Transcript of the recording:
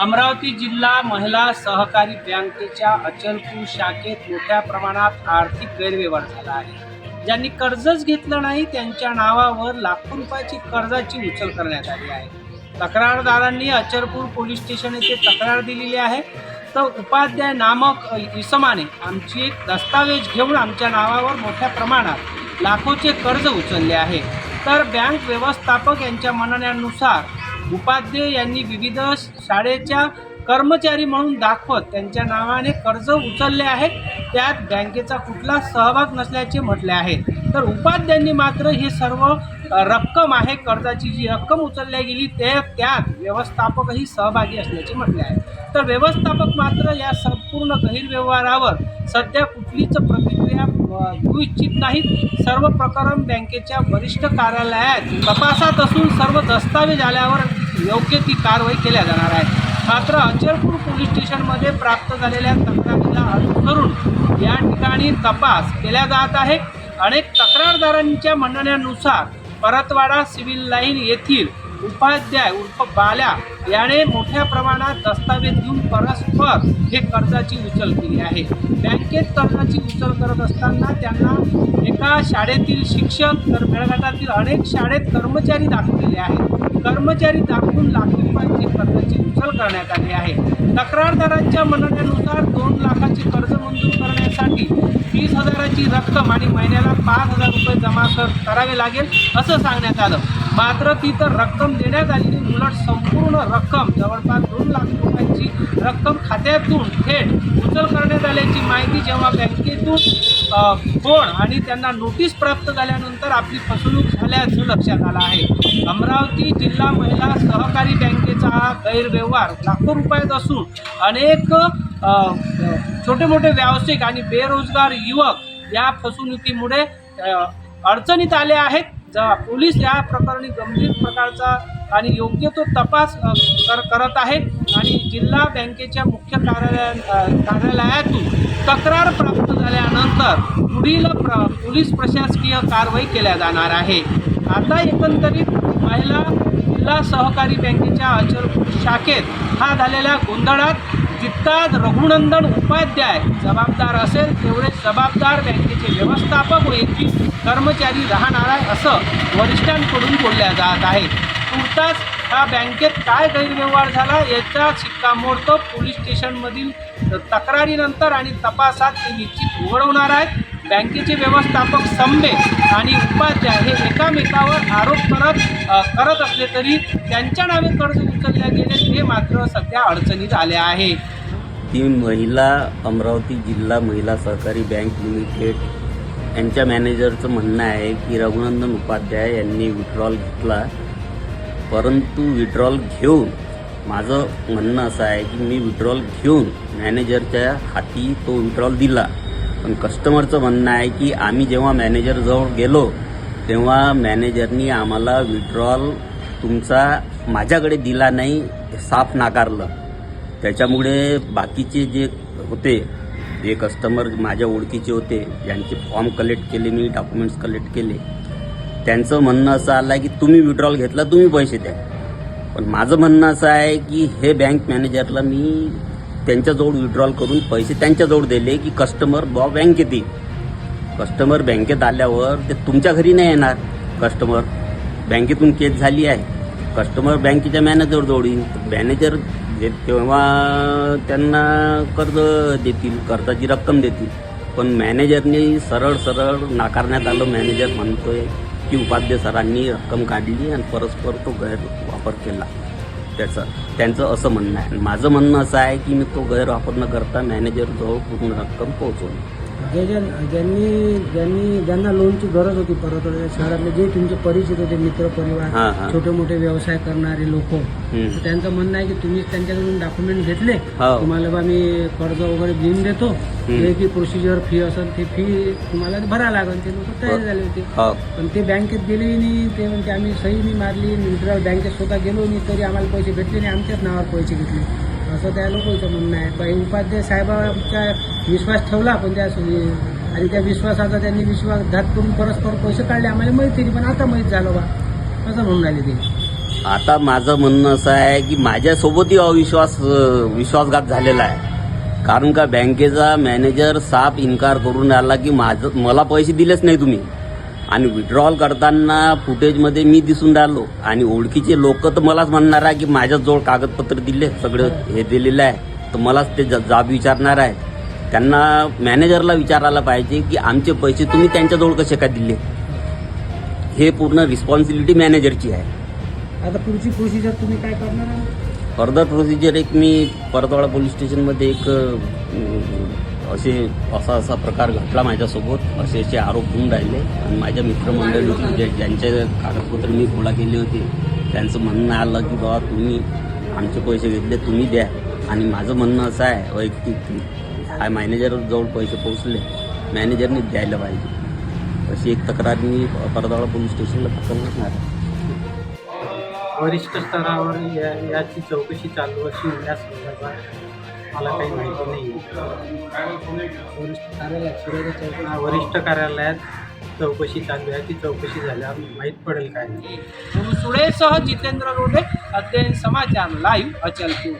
अमरावती जिल्हा महिला सहकारी बँकेच्या अचलपूर शाखेत मोठ्या प्रमाणात आर्थिक गैरव्यवहार झाला आहे. ज्यांनी कर्जच घेतलं नाही त्यांच्या नावावर लाखो रुपयाची कर्जाची उचल करण्यात आली आहे. तक्रारदारांनी अचलपूर पोलीस स्टेशन येथे तक्रार दिलेली आहे. तर उपाध्याय नामक इसमाने आमची एक दस्तावेज घेऊन आमच्या नावावर मोठ्या प्रमाणात लाखोचे कर्ज उचलले आहे. तर बँक व्यवस्थापक यांच्या म्हणण्यानुसार उपाध्ये यांनी विविध शाळेच्या कर्मचारी म्हणून दाखवत त्यांच्या नावाने कर्ज उचलले आहेत. त्यात बँकेचा कुठला सहभाग नसल्याचे म्हटले आहे. तर उपाध्यांनी मात्र ही सर्व रक्कम आहे कर्जाची जी रक्कम उचलल्या गेली ते त्यात व्यवस्थापकही सहभागी असल्याचे म्हटले आहे. तर व्यवस्थापक मात्र या संपूर्ण गैरव्यवहारावर सध्या कुठलीच प्रतिक्रिया अ, घेऊ इच्छित नाहीत. सर्व प्रकरण बँकेच्या वरिष्ठ कार्यालयात तपासात असून सर्व दस्तावेज आल्यावर योग्य ती कारवाई केल्या जाणार आहे. मात्र अचलपूर पोलीस स्टेशनमध्ये प्राप्त झालेल्या तक्रारीला अनुसरून या ठिकाणी तपास केला जात आहे. अनेक तक्रारदारांच्या म्हणण्यानुसार परतवाडा सिव्हिल लाईन येथील उपाध्याय उर्फ बाल्या याने मोठ्या प्रमाणात दस्तावेज देऊन परस्पर हे कर्जाची उचल केली आहे. बँकेत कर्जाची उचल करत असताना त्यांना एका शाळेतील शिक्षक तर मेळघाटातील अनेक शाळेत कर्मचारी दाखवलेले आहेत. कर्मचारी दाखवून लाख रुपयांची कर्जाची उचल करण्यात आली आहे. तक्रारदारांच्या म्हणण्यानुसार दोन लाखाचे कर्ज वीस रक्कम आणि महिन्याला पाच हजार रुपये जमा कर करावे लागेल असं सांगण्यात आलं. मात्र ती तर रक्कम देण्यात आलेली उलट संपूर्ण रक्कम जवळपास दोन लाख रुपयांची रक्कम खात्यातून थेट उचल करण्यात आल्याची माहिती जेव्हा बँकेतून कोण फोन आणि त्यांना नोटीस प्राप्त झाल्यानंतर आपली फसवणूक झाल्याचं लक्षात आलं आहे. अमरावती जिल्हा महिला सहकारी बँकेचा हा गैरव्यवहार लाखो रुपयात असून अनेक छोटे मोठे व्यावसायिक आणि बेरोजगार युवक या फसवणुकीमुळे अडचणीत आले आहेत. ज पोलीस या प्रकरणी गंभीर प्रकारचा आणि योग्य तो तपास कर करत आहेत. आणि जिल्हा बँकेच्या मुख्य कार्यालया कार्यालयातून तक्रार प्राप्त झाल्यानंतर पुढील प्र पोलीस प्रशासकीय कारवाई केल्या जाणार आहे. आता एकंदरीत महिला जिल्हा सहकारी बँकेच्या अचलपूर शाखेत हा झालेल्या गोंधळात जितका रघुनंदन उपाध्याय जबाबदार असेल तेवढे जबाबदार बँकेचे व्यवस्थापक व येथील कर्मचारी राहणार आहे असं वरिष्ठांकडून बोलल्या जात आहे. तुर्तास हा बँकेत काय गैरव्यवहार झाला याचा शिक्कामोर्तब पोलीस स्टेशनमधील तक्रारीनंतर आणि तपासात ते निश्चित उघडवणार आहेत. बँकेचे व्यवस्थापक संबे आणि उपाध्याय हे एकामेकावर आरोप करत करत असले तरी त्यांच्या नावे कर्ज उचलल्या गेले हे मात्र सध्या अडचणीत आले आहे. ती महिला अमरावती जिल्हा महिला सहकारी बँक लिमिटेड यांच्या मॅनेजरचं म्हणणं आहे की रघुनंदन उपाध्याय यांनी विड्रॉल घेतला. परंतु विड्रॉल घेऊन माझं म्हणणं असं आहे की मी विड्रॉल घेऊन मॅनेजरच्या हाती तो विड्रॉल दिला. पण कस्टमरचं म्हणणं आहे की आम्ही जेव्हा मॅनेजरजवळ गेलो तेव्हा मॅनेजरनी आम्हाला विड्रॉल तुमचा माझ्याकडे दिला नाही साफ नाकारलं. त्याच्यामुळे बाकीचे जे होते जे कस्टमर माझ्या ओळखीचे होते ज्यांचे फॉर्म कलेक्ट केले मी डॉक्युमेंट्स कलेक्ट केले त्यांचं म्हणणं असं आलं आहे की तुम्ही विड्रॉल घेतला तुम्ही पैसे द्या. पण माझं म्हणणं असं आहे की हे बँक मॅनेजरला मी त्यांच्याजवळ विड्रॉल करून पैसे त्यांच्याजवळ दिले की कस्टमर बॉ बँकेत येईल. कस्टमर बँकेत आल्यावर ते तुमच्या घरी नाही येणार. कस्टमर बँकेतून केस झाली आहे. कस्टमर बँकेच्या मॅनेजरजवळ येईल. मॅनेजर जे तेव्हा त्यांना कर्ज देतील कर्जाची रक्कम देतील. पण मॅनेजरने सरळ सरळ नाकारण्यात आलं. मॅनेजर म्हणतोय की उपाध्याय सरांनी रक्कम काढली आणि परस्पर तो गैरवापर केला. त्याचं. त्यांचं असं म्हणणं आहे. आणि माझं म्हणणं असं आहे की मी तो गैरवापर न करता मॅनेजरजवळ पूर्ण रक्कम पोहोचवली. जे जे ज्यांनी ज्यांनी ज्यांना लोनची गरज होती परत शहरातले जे तुमचे परिचित होते मित्र हां, परिवार हां. छोटे मोठे व्यवसाय करणारे लोक हम्म. त्यांचं म्हणणं आहे की तुम्ही त्यांच्याकडून डॉक्युमेंट घेतले हो. तुम्हाला बा मी कर्ज वगैरे देऊन देतो. जे की प्रोसिजर फी असेल ते फी तुम्हाला भरायला लागेल ते लोक तयार झाले होते हो पण ते बँकेत गेले नाही ते म्हणते आम्ही सही नाही मारली विड्रॉल बँकेत स्वतः गेलो नाही तरी आम्हाला पैसे भेटले नाही आमच्याच नावावर पैसे घेतले असं त्या लोकांचं म्हणणं आहे. बाई उपाध्याय साहेबांचा विश्वास ठेवला पण त्या आणि त्या विश्वासाचा त्यांनी विश्वासघात करून परस्पर पैसे काढले. आम्हाला माहिती नाही पण आता माहीत झालं बा. असं म्हणून राहिले ते. आता माझं म्हणणं असं आहे की माझ्यासोबतही अविश्वास विश्वासघात झालेला आहे. कारण का बँकेचा मॅनेजर साफ इन्कार करून आला की माझं मला पैसे दिलेच नाही तुम्ही. आणि विड्रॉल करताना फुटेजमध्ये मी दिसून राहिलो. आणि ओळखीचे लोक तर मलाच म्हणणार आहे की माझ्याजवळ कागदपत्र दिले सगळं हे दिलेलं आहे. तर मलाच ते ज- जाब विचारणार आहे. त्यांना मॅनेजरला विचारायला पाहिजे की आमचे पैसे तुम्ही त्यांच्याजवळ कसे काय दिले? हे पूर्ण रिस्पॉन्सिबिलिटी मॅनेजरची आहे. आता पुढची प्रोसिजर तुम्ही काय करणार फर्दर प्रोसिजर एक मी परतवाडा पोलीस स्टेशनमध्ये एक असे असा असा प्रकार घडला माझ्यासोबत. असे असे आरोप होऊन राहिले. आणि माझ्या मित्रमंडळी जे ज्यांचे कागदपत्र मी गोळा केले होते त्यांचं म्हणणं आलं की बाबा तुम्ही आमचे पैसे घेतले तुम्ही द्या. आणि माझं म्हणणं असं आहे वैयक्तिक की हा मॅनेजरजवळ पैसे पोहोचले. मॅनेजरने द्यायला पाहिजे. अशी एक तक्रार मी परतवाडा पोलीस स्टेशनला तक्रार आहे वरिष्ठ स्तरावर या याची चौकशी चालू अशी या संदर्भात मला काही माहिती नाही. वरिष्ठ कार्यालयात शिरोडे चौक आहे वरिष्ठ कार्यालयात चौकशी चालू आहे. ती चौकशी झाल्यावर माहीत पडेल काय सुळेसह जितेंद्र रोडे अध्ययन समाचार लाईव्ह अचलपूर.